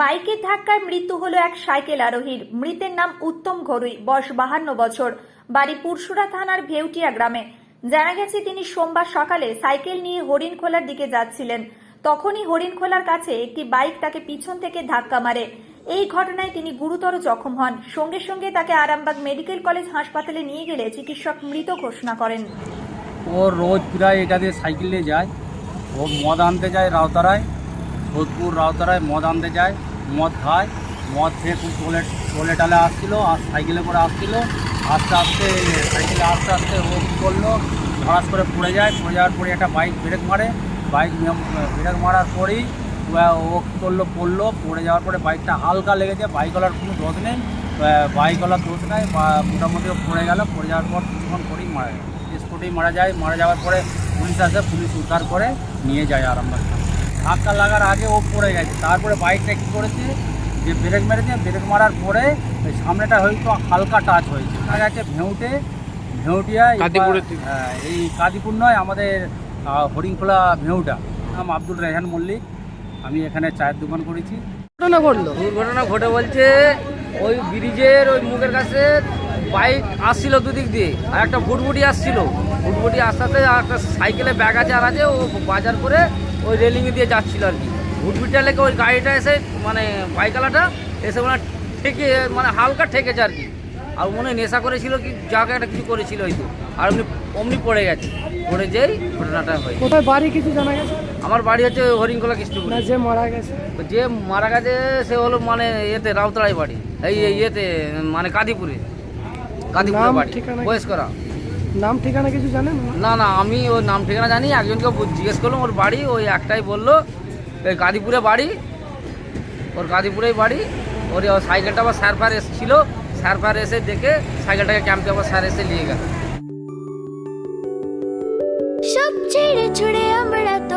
বাইকের ধাক্কায় মৃত্যু হলো এক সাইকেল আরোহীর। মৃতের নাম উত্তম ঘরুই, বয়স বাহান্ন বছর। বাড়ি পুরসুরা থানার ভেউটিয়া গ্রামে। জানা গেছে, তিনি সোমবার সকালে সাইকেল নিয়ে হরিণখোলার দিকে যাচ্ছিলেন। তখনই হরিণখোলার কাছে একটি বাইক তাকে পিছন থেকে ধাক্কা মারে। এই ঘটনায় তিনি গুরুতর জখম হন। সঙ্গে সঙ্গে তাকে আরামবাগ মেডিকেল কলেজ হাসপাতালে নিয়ে গেলে চিকিৎসক মৃত ঘোষণা করেন। ও রোজ প্রায় এটা দিয়ে সাইকেল যায়। ও মদ আনতে যায় রাউতারায়। সোদপুর রাউতারায় মদ আনতে যায়, মদ খায়, মদ খেয়ে খুব টোলে টোলে টালে আসছিল, আর সাইকেলে করে আসছিল, আস্তে আস্তে, সাইকেলে আস্তে আস্তে ও করল, ধরাস করে পড়ে যায়, পড়ে যাওয়ার পরে একটা বাইক ব্রেক মারে, বাইক ব্রেক মারার পরেই ও- করল, পড়ল, পড়ে যাওয়ার পরে বাইকটা হালকা লেগেছে, বাইকওয়ালার কোনো দোষ নেই বাইকওয়ালার দোষ নেই মোটামুটি পড়ে গেল, পড়ে যাওয়ার পর কিছুক্ষণ পরেই মারা যায় স্পটেই মারা যায়, মারা যাওয়ার পরে পুলিশ আসে, পুলিশ উদ্ধার করে নিয়ে যায় আরামবাগ ধাক্কা লাগার আগে ও পড়ে গেছে। তারপরে বাইকটা কী করেছে? যে ব্রেক মেরেছে ব্রেক মারার পরে ওই সামনেটা হয়তো হালকা টাচ হয়েছে। দেখা গেছে ভেউটে ভেউটিয়া এই কাদিপুর নয় আমাদের হরিংখোলা ভেউটা। নাম আব্দুল রেহান মল্লিক। আমি এখানে চায়ের দোকান করেছি। ঘটনা ঘটলো। দুর্ঘটনা ঘটে বলছে ওই ব্রিজের ওই মুখের কাছে বাইক আসছিল দুদিক দিয়ে আর একটা ফুটবুটি আসছিল। ফুটবুটি আসাতে আর একটা সাইকেলে ব্যাগ আছে আর আছে ও বাজার করে ওই রেলিং দিয়ে যাচ্ছিল আর কি। ফুটবুটিটা লেগে ওই গাড়িটা এসে মানে বাইকালাটা এসে মানে ঠেকে মানে হালকা ঠেকেছে আর কি। আর মনে নেশা করেছিল কি যাকে একটা কিছু করেছিল হয়তো। আর অমনি অমনি পড়ে গেছে। পড়ে যেই ঘটনাটা হয়। কোথায় বাড়ি কিছু জানা গেছে? আমার বাড়ি হচ্ছে হরিণকলা কৃষ্ণপুর। যে মারা গেছে। যে মারা গেছে সে হলো মানে এতে রাউতরাই বাড়ি। এই ইয়েতে মানে কাদিপুরে। কাদিপুরে বাড়ি। ঠিকানা কি? বয়স করা নাম ঠিকানা কিছু জানেন না না আমি ওর নাম ঠিকানা জানি একজনকে জিজ্ঞেস করলাম ওর বাড়ি ওই একটাই বলল ওই গাদিপুরে বাড়ি ওর গাদিপুরেই বাড়ি ওর সাইকেলটা আবার স্যার ফার এসেছিল স্যার ফার এসে দেখে সাইকেলটাকে ক্যাম্পে আবার স্যার এসে নিয়ে গেল। সব ছেড়ে ছুড়ে আমরা তো